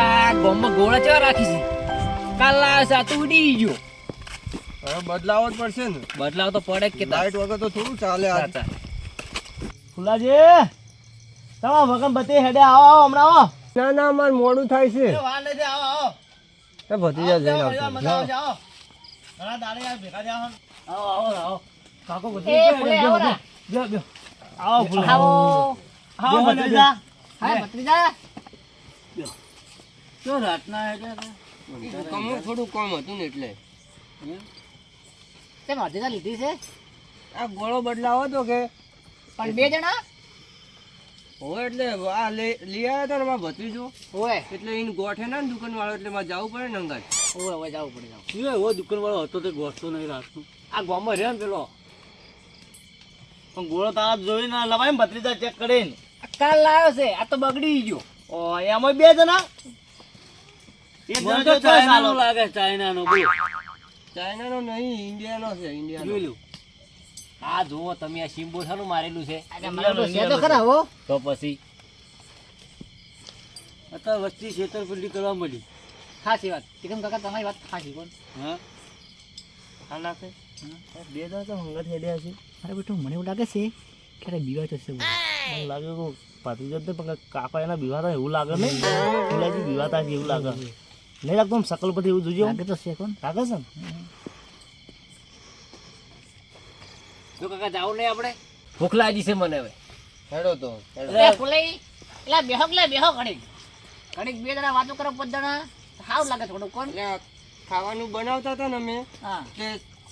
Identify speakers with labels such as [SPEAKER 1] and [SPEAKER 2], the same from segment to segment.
[SPEAKER 1] આ ગોમમાં ગોળા ચેવા રાખી છે. કાલ લાવ્યો આ તો ઉડી ગયો.
[SPEAKER 2] હવે બદલાવો જ પડશે ને.
[SPEAKER 1] બદલાવ તો પડે જ કે.
[SPEAKER 2] લાઈટ વગર તો થોડું ચાલે આજ.
[SPEAKER 1] સાચા.
[SPEAKER 3] ફુલાજી તમારા વગન બધી હેડે આવો આવો હમણાં આવો
[SPEAKER 2] ના ના મારે મોડું થાય છે.
[SPEAKER 3] આવો આવો.
[SPEAKER 2] એ ભત્રીજા જઈને
[SPEAKER 3] આવો, ઘણા દાડે યાર ભેગા કાકો
[SPEAKER 4] આવો હા ભત્રીજા.
[SPEAKER 3] જો રાતના હે
[SPEAKER 2] કમું થોડું કમ હતું ને એટલે.
[SPEAKER 4] તે ભત્રીજા લીધી છે?
[SPEAKER 2] આ ગોળો બદલાવો તો કે.
[SPEAKER 4] પણ બે જણા?
[SPEAKER 2] હોય એટલે આ લઈ આવ્યા હતા ને મારા ભત્રીજો?
[SPEAKER 4] હોય
[SPEAKER 2] એટલે એને ગોઠે ના દુકાન વાળો એટલે મારે જવું પડે ને અંગાજ
[SPEAKER 4] હોય ઓય જવું પડે જવું
[SPEAKER 3] શું એવો દુકાન વાળો હતો તે ગોઠતો નહીં રાતનું. આ ગામમાં રહ્યો ને પેલો. પણ ગોળો તારા જોઈને લવાય ને ભત્રીજા ચેક કરીને.
[SPEAKER 1] આ કાલ લાવ્યો છે આ તો બગડી ગયો.
[SPEAKER 3] એમાં બે જણા? જણા તો ચાઇનાનો લાગે ચાઇનાનો બોલ.
[SPEAKER 2] ચાઇનાનો નહીં ઇન્ડિયાનો છે ઇન્ડિયાનો.
[SPEAKER 3] જોઈ
[SPEAKER 1] આ જુઓ તમે આ સિમ્બોલ શાનું મારેલું છે.
[SPEAKER 4] તો ખરા હો.
[SPEAKER 1] તો પછી?
[SPEAKER 3] અત્યારે વસ્તી છેતરપિંડી કરવા મળી.
[SPEAKER 4] સાચી વાત. તિકમ કાકા તમારી વાત સાચી કોણ
[SPEAKER 3] હા? બે જણા તો હંગત હેડ્યા છે.
[SPEAKER 4] અરે બેટું મને એવું લાગે છે કે અરે બીવા
[SPEAKER 3] મને લાગે કે પણ કાકા એના બીવાતા એવું લાગે નહીં. બીવાતા છે એવું લાગે. નહીં લાગતું આમ શકલ પરથી એવું જોજો
[SPEAKER 4] લાગે તો છે કોણ?
[SPEAKER 3] લાગે છે ને?
[SPEAKER 1] જો કાકા જાવ નહીં આપણે? ભૂખ લાગી છે મને હવે.
[SPEAKER 2] હેડો તો એટલે
[SPEAKER 4] એ એટલે બેહો કે લે બેહો ઘડીક. ઘડીક બે જણા વાતો કરો પાંચ જણા. સારું લાગે થોડું કોણ?
[SPEAKER 2] એટલે ખાવાનું બનાવતા હતા ને અમે
[SPEAKER 4] હા.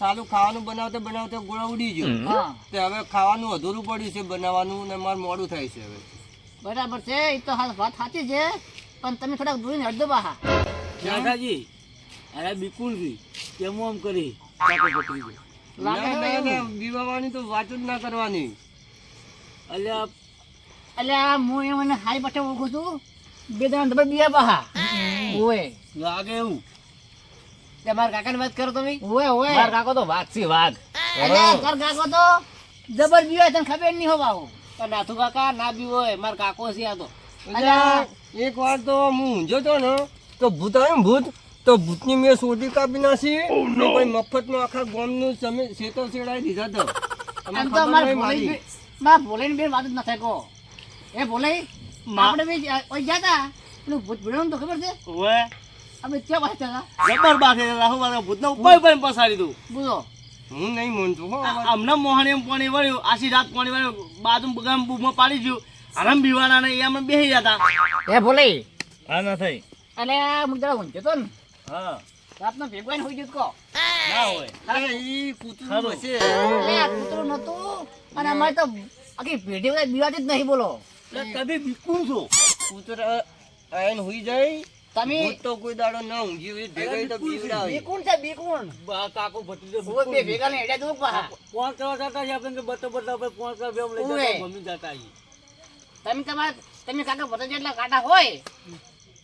[SPEAKER 2] સાલું ખાવાનું બનાવતા બનાવતા ગોળા ઉડી ગયો.
[SPEAKER 4] હા.
[SPEAKER 2] તે હવે ખાવાનું અધૂરું પડ્યું છે બનાવવાનું ને મારે મોડું થાય છે હવે.
[SPEAKER 4] બરાબર છે એ તો હાલ વાત સાચી છે પણ તમે થોડાક દૂર હડદો બહાર
[SPEAKER 3] દાદાજી અરે બિલકુલ કેમ આમ કરી? પકડી ગયો
[SPEAKER 2] બીવાવાની તો વાત જ ના કરવાની.
[SPEAKER 3] અલ્યા
[SPEAKER 4] અલ્યા હું એ મને હારી પાસે ઓળખું છું. બે દાન તમે બીયા બહા ઓય.
[SPEAKER 3] લાગે એવું.
[SPEAKER 1] તે મારા કાકાની વાત કરો તમે.
[SPEAKER 4] ઓય ઓય.
[SPEAKER 1] મારા કાકો તો વાત છે વાઘ
[SPEAKER 4] અલ્યા ઘર કાકો તો જબર બીવા તને ખબર નહીં હોવા આવું.
[SPEAKER 1] પણ નાથુ કાકા ના બીવો હોય. મારા કાકો છે આ તો.
[SPEAKER 2] અલ્યા, એક વાર તો હું ઊંઝો તો ને તો ભૂત આવ્યું ને ભૂત તો ભૂતની મેં સોટી કાપી નાખી. કોઈ પછી મફતમાં આખા ગામનું તમે શેતો શેડાઈ દીધા તો.
[SPEAKER 4] એમ તો મારે
[SPEAKER 2] નહીં
[SPEAKER 4] ભોલે
[SPEAKER 2] મારી.
[SPEAKER 4] મારા ભોલે બે વાત જ ન થાય કો એ ભોલે આપણે બી ગયા હતા પેલું ભૂત ભીડવાનું તો ખબર છે?
[SPEAKER 3] ઓએ
[SPEAKER 4] આપણે ત્યાં પાસે હતા
[SPEAKER 3] જબર બાકી રાહુ મારા ભૂતના ઉપર પણ પસારી દઉં.
[SPEAKER 4] બોલો
[SPEAKER 2] હું નહીં માનતો હો.
[SPEAKER 3] અમને મોહણી એમ પાણી વળ્યું આશી રાત પાણી વળ્યું બાજુ ગામ બૂમમાં પાડી ગયું આરામ બીવાના ને એ અમે બેસી જતા
[SPEAKER 4] એ ભોલે
[SPEAKER 3] હા ના થઈ.
[SPEAKER 4] એટલે હું જરા ઊંચો તો ને.
[SPEAKER 3] હા.
[SPEAKER 4] રાતનો ભેગવાઈ ને હોઈ ગયો કો
[SPEAKER 3] ના હોય.
[SPEAKER 2] અરે, ઈ કૂતરું હશે.
[SPEAKER 4] એટલે કૂતરું નતું અને અમારે તો આખી પેઢી બધા બીવાતી જ નહીં બોલો.
[SPEAKER 3] એટલે કદી છો.
[SPEAKER 2] કૂતરા આઈને હુઈ જાય.
[SPEAKER 4] તમે
[SPEAKER 2] તો કોઈ દાડો ના ઊંઘી ભેગા તો
[SPEAKER 4] બીકુણ છે. બીકુણ
[SPEAKER 3] કાકો ભત્રીજો
[SPEAKER 4] ઓય બે ભેગા ને
[SPEAKER 3] કરવા જતા છે આપણે બતો બતો આપણે ફોન કરવા બે લઈ જતા મમ્મી જતા
[SPEAKER 4] તમે તમારા તમે કાકા બધા જેટલા કાંટા હોય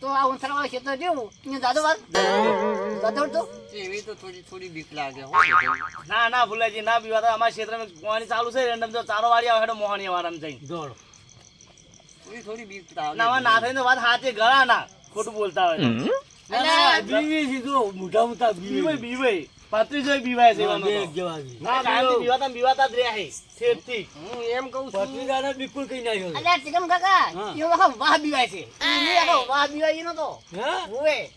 [SPEAKER 4] તો આ ઉંથરા વાળા ખેતર જેવું? દાદો વાત દાદો તો?
[SPEAKER 2] એવી તો થોડી થોડી બીક લાગે
[SPEAKER 3] ના ના ભૂલાજી ના બીવા અમારા ક્ષેત્રમાં મોહાણી ચાલુ છે રેન્ડમ તો ચારો વાળી આવે હેડો મોહાણી વાળામાં જઈ દોડ
[SPEAKER 2] થોડી થોડી બીક લાગે.
[SPEAKER 3] ના ના થઈને વાત હાથે ગળા ના ખોટું બોલતા હોય બીવી સીધો મોટા મોટા બીવી. બીવે પાંત્રીસો બીવાય છે ના કાયમથી બીવાતા બીવાતા જ રહ્યા છે ઠેઠથી.
[SPEAKER 2] હું. એમ કહું છું
[SPEAKER 3] બિલકુલ કઈ નાખ્યો
[SPEAKER 4] અલ્યા ટીકમ કાકા
[SPEAKER 3] હા.
[SPEAKER 4] એવો વાહ બીવાય છે. ઈ આખો વાહ બીવાય એનો તો. ઓય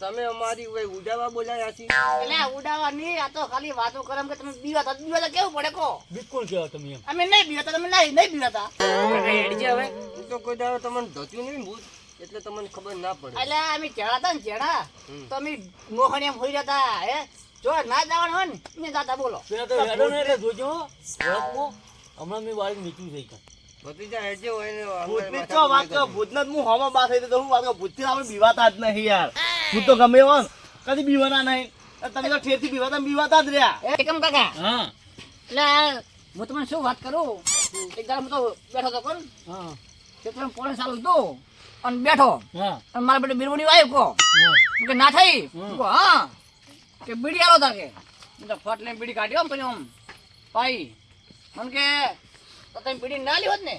[SPEAKER 2] તમે અમારી ઉડાવા બોલાયા છે.
[SPEAKER 4] એટલે ઉડાવા નહીં આ તો ખાલી વાતો કરે કે તમે બીવાતા. બીવાતા કેવું પડે કો
[SPEAKER 3] બિલકુલ કેવો તમે એમ.
[SPEAKER 4] અમે નહીં બીવાતા તમે નહીં નહીં બીવાતા.
[SPEAKER 1] હવે.
[SPEAKER 2] હું તો કોઈ દાડો તમને ધોત્યું નહીં ભૂત એટલે તમને ખબર ના પડે.
[SPEAKER 4] એટલે અમે ચેડા હતા ને ચેડા તો અમે મોહણી એમ હોઈ જતા હે? જો ના જવાનું હોય ને દાદા બોલો.
[SPEAKER 3] પેલા તો હેડો ને એટલે જોજો ઓળખવો. હમણાં મેં વાળી થઈ ગયું હું
[SPEAKER 4] તમને શું વાત કરું? એક દાડો હું તો બેઠો તો કોણ
[SPEAKER 3] હા.
[SPEAKER 4] ખેતરમાં પોણે ચાલુ હતું અને બેઠો.
[SPEAKER 3] હા.
[SPEAKER 4] અને મારા બેટે બીરવણી વાયુ કો કે ના થઈ? હું. હા. કે બીડી આલો તાકે હું તો ફટ લઈને બીડી કાઢ્યો આમ કરી આમ. પાઈ મને કે તો તમે બીડી ના લી હોત ને.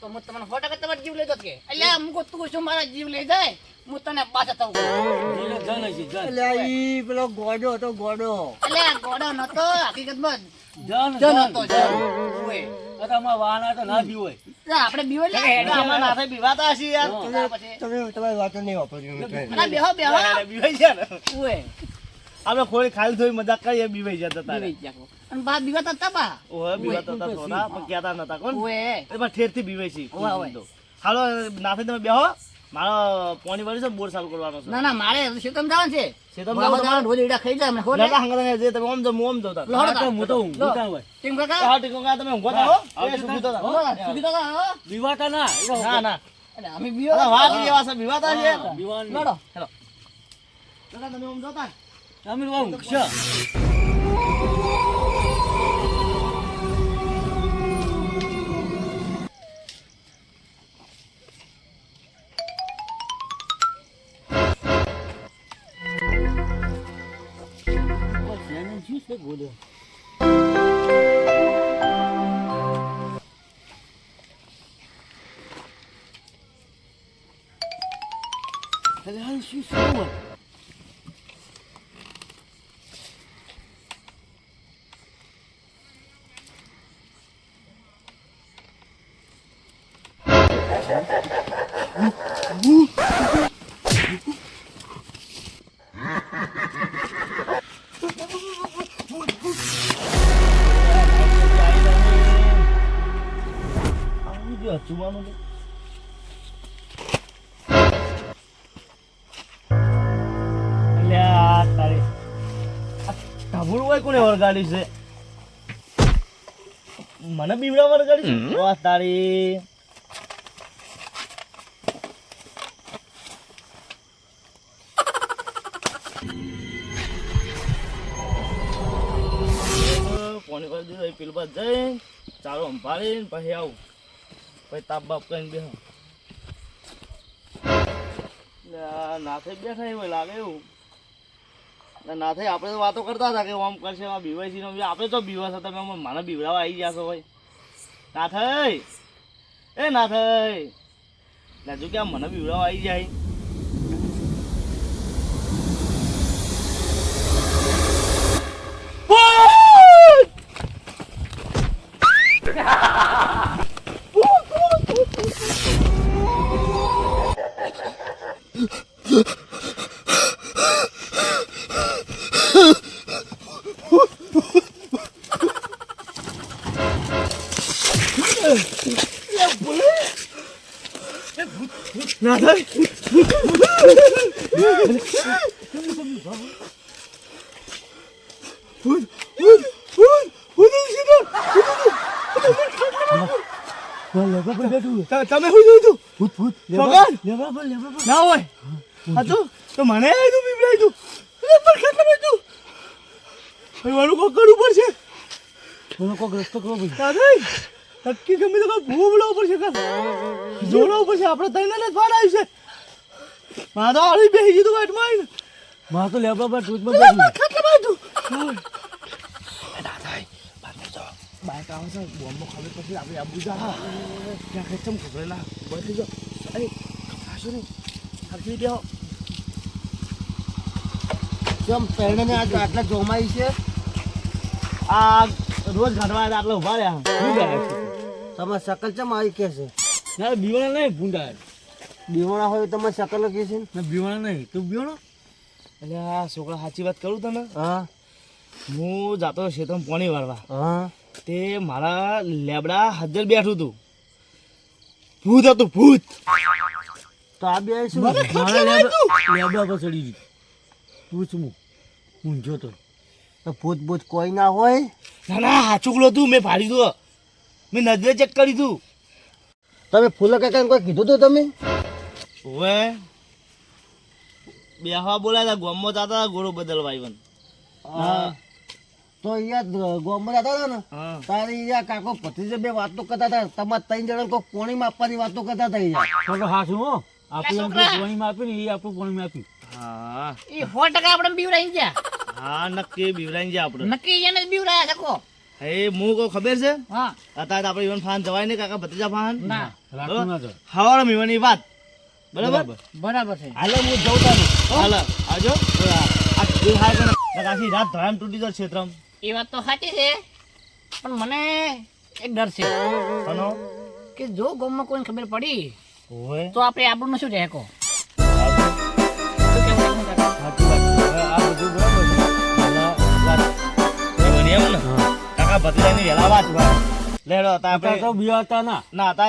[SPEAKER 4] તો હું તમને ફોટા કે તમારો જીવ લઈ દો કે. એટલે મૂકો તું શું મારા જીવ લઈ જાય? હું તને પાછા થવું
[SPEAKER 2] એટલે ઈ પેલો ગોડો હતો ગોડો.
[SPEAKER 4] એટલે ગોડો નતો હકીકતમાં
[SPEAKER 1] જન
[SPEAKER 4] જન હતો જન.
[SPEAKER 1] તમારા વાહન તો ના પીવું
[SPEAKER 4] આપણે બીવો લે
[SPEAKER 3] આમાં નાથે બીવાતા હશે યાર.
[SPEAKER 2] તમે તમારી વાતો નહીં
[SPEAKER 4] વાપરજો બેહો બેહો.
[SPEAKER 3] અરે છે ને.
[SPEAKER 4] ઓય.
[SPEAKER 3] આપણે ખોરી ખાલી થોડી મજાક કરીએ બીવાઈ જતા તારે.
[SPEAKER 4] અને બા બીવાતા હતા બા?
[SPEAKER 3] ઓહે બીવાતા હતા થોડા પણ કહેતા નતા કોણ?
[SPEAKER 4] ઓય.
[SPEAKER 3] એમાં ઠેરથી બીવાય છે. હાલો નાથે તમે બેહો. મારો પોણી વાળી છે બોર સાલ કરવાનો છે.
[SPEAKER 4] ના ના મારે શેતમ જવાનું છે.
[SPEAKER 3] શેતમ જવાનું
[SPEAKER 4] ઢોલ ઈડા ખાઈ જાય મને
[SPEAKER 3] લડા
[SPEAKER 4] છે?
[SPEAKER 3] હંગાતે જે તમે ઓમ જો મોમ જો તાર.
[SPEAKER 1] હું તો
[SPEAKER 4] હું.
[SPEAKER 1] ત્યાં હોય?
[SPEAKER 4] ટીંગ કાકા.
[SPEAKER 3] હા, ટીંગ કાકા, તમે ઊંઘો થાઓ, હો. એ સુખી તો.
[SPEAKER 4] હો, સુખી તો
[SPEAKER 1] બીવાતા ના
[SPEAKER 3] ના ના.
[SPEAKER 4] એટલે અમે બીવો
[SPEAKER 3] વાત બીવાતા છે.
[SPEAKER 1] બીવાન
[SPEAKER 4] લડો
[SPEAKER 3] લડા તમે ઓમ જાઓ તાર.
[SPEAKER 1] અમે તો ઊંઘશે
[SPEAKER 3] આવું જો હચુવાનું છે. હોય કોને વળગાડી છે મને બીવડા વળગાડી છે? તારી જઈ ચાલો સંભાળીને પછી આવું પછી તાપ બાપ કરીને બેહો નાથે બેઠા એવું લાગે એવું ના નાથે આપણે તો વાતો કરતા હતા કે આમ કરશે આમ બીવાય છે ને આપણે તો બીવાસ હતા તમે મને બીવડાવા આવી ગયા છો ભાઈ નાથઈ એ નાથઈ લાજુ કે મને બીવડાવા આવી જાય. તમે શું જોયું ભૂત ભૂત ના હોય હતું તો મને તું બીવડાઈ તું પર કેટલા બાજુ ભાઈ મારું કોક કરવું પડશે
[SPEAKER 1] મને કોઈક રસ્તો કરવો પડશે
[SPEAKER 3] દાદા નક્કી ગમે તો કોઈ ભૂ બોલાવવું પડશે જોડાવવું પડશે આપણે તઈને જ ભાડ આવ્યું છે મારે તો અળી બેસી ગયું વાટમાં આવીને
[SPEAKER 1] મારે તો લેબડા પર ટૂચમાં બેઠું
[SPEAKER 3] કેટલા બાજુ બાઈક આવે છે. બોમ્બો ખાવે પછી આપણે આબુ જા ત્યાં ખેંચમ ખબરેલા બધી જો અરે ખાશો ને હરખી દેવો
[SPEAKER 2] જેમ પહેરણે આજ આટલા જોમાઈ છે.
[SPEAKER 3] આ રોજ ઘાટવા આટલા ઊભા રહ્યા.
[SPEAKER 1] ભૂંડા
[SPEAKER 2] તમે શકલ ચમ આવી કે છે?
[SPEAKER 1] ના બીવાણા નહીં ભૂંડા
[SPEAKER 2] બીવાણા હોય તમે શકલ કે છે
[SPEAKER 1] ને? બીવાણા નહીં. તું બીવાણો
[SPEAKER 3] એટલે આ છોકરા સાચી વાત કરું તને?
[SPEAKER 2] હા.
[SPEAKER 3] હું જાતો શેતમ પોણી વાળવા.
[SPEAKER 2] હા.
[SPEAKER 3] તે મારા લેબડા હાજર બેઠું હતું ભૂત હતું ભૂત.
[SPEAKER 2] તો આ બે શું?
[SPEAKER 1] મારા લેબડા પર ચડી ગઈ. પૂછમું હું. તો.
[SPEAKER 2] તો ભૂત ભૂત કોઈ ના હોય?
[SPEAKER 3] ના ના હાચુકલો હતું મેં ફાડી દો. મેં નજરે ચેક કરી તું.
[SPEAKER 2] તમે ફૂલો કાકાને કોઈ કીધું તું તમે?
[SPEAKER 3] ઓવે. બે હવા બોલાયા ગોમમાં જતા હતા ગોળો બદલવા આવ્યો
[SPEAKER 2] તો અહીંયા ગોમમાં જતા હતા ને તારે અહીંયા કાકો ભત્રીજો બે વાતો કરતા હતા તમારે ત્રણ જણા કોઈ પોણીમાં આપવાની વાતો કરતા હતા અહીંયા.
[SPEAKER 1] હાચું હો આપણે એમ
[SPEAKER 4] છોકરા.
[SPEAKER 1] પાણીમાં આપ્યું ને એ આપણું પાણીમાં આપ્યું
[SPEAKER 3] હા.
[SPEAKER 4] એ સો ટકા આપણે બીવરાઈ ગયા.
[SPEAKER 3] હા નક્કી બીવરાઈ ગયા આપણે.
[SPEAKER 4] નક્કી એને જ બીવરાયા શકો
[SPEAKER 3] એ હું કો ખબર છે?
[SPEAKER 4] હા.
[SPEAKER 3] અત્યારે આપણે ઈવન ફાન જવાય નહીં કાકા ભત્રીજા ફાન.
[SPEAKER 4] ના.
[SPEAKER 1] રાખું ના તો
[SPEAKER 3] હવારે મીવાની વાત. બરાબર?
[SPEAKER 4] બરાબર. છે.
[SPEAKER 3] હાલો હું જઉં તારું. હાલે. આવજો આ રાત ધરામ તૂટી જાય ક્ષેત્રમ.
[SPEAKER 4] એ વાત તો સાચી છે પણ મને એક ડર છે.
[SPEAKER 3] હનો
[SPEAKER 4] કે જો ગામમાં કોઈને ખબર પડી
[SPEAKER 3] હોય.
[SPEAKER 4] તો આપણે આપણું શું રહેકો?
[SPEAKER 3] સાચી વાત. હવે આ બધું બરાબર છે. અને વાત. એ બની એમ ને. કાકા ભત્રીજાની વહેલા વાત હોય. લેડો તા આપણે
[SPEAKER 2] બિયાતા ના.
[SPEAKER 3] ના તા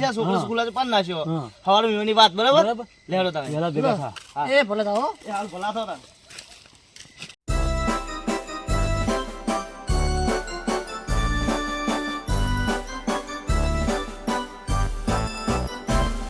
[SPEAKER 3] છે છોકરો સ્કૂલે પણ નાખ્યો
[SPEAKER 2] હા.
[SPEAKER 3] સવારે વાત બરાબર?
[SPEAKER 2] બરાબર.
[SPEAKER 3] લેડો તમે
[SPEAKER 2] પેલા ભેગા થા.
[SPEAKER 4] એ ભલે તો
[SPEAKER 3] એ હાલ ભલા થો તા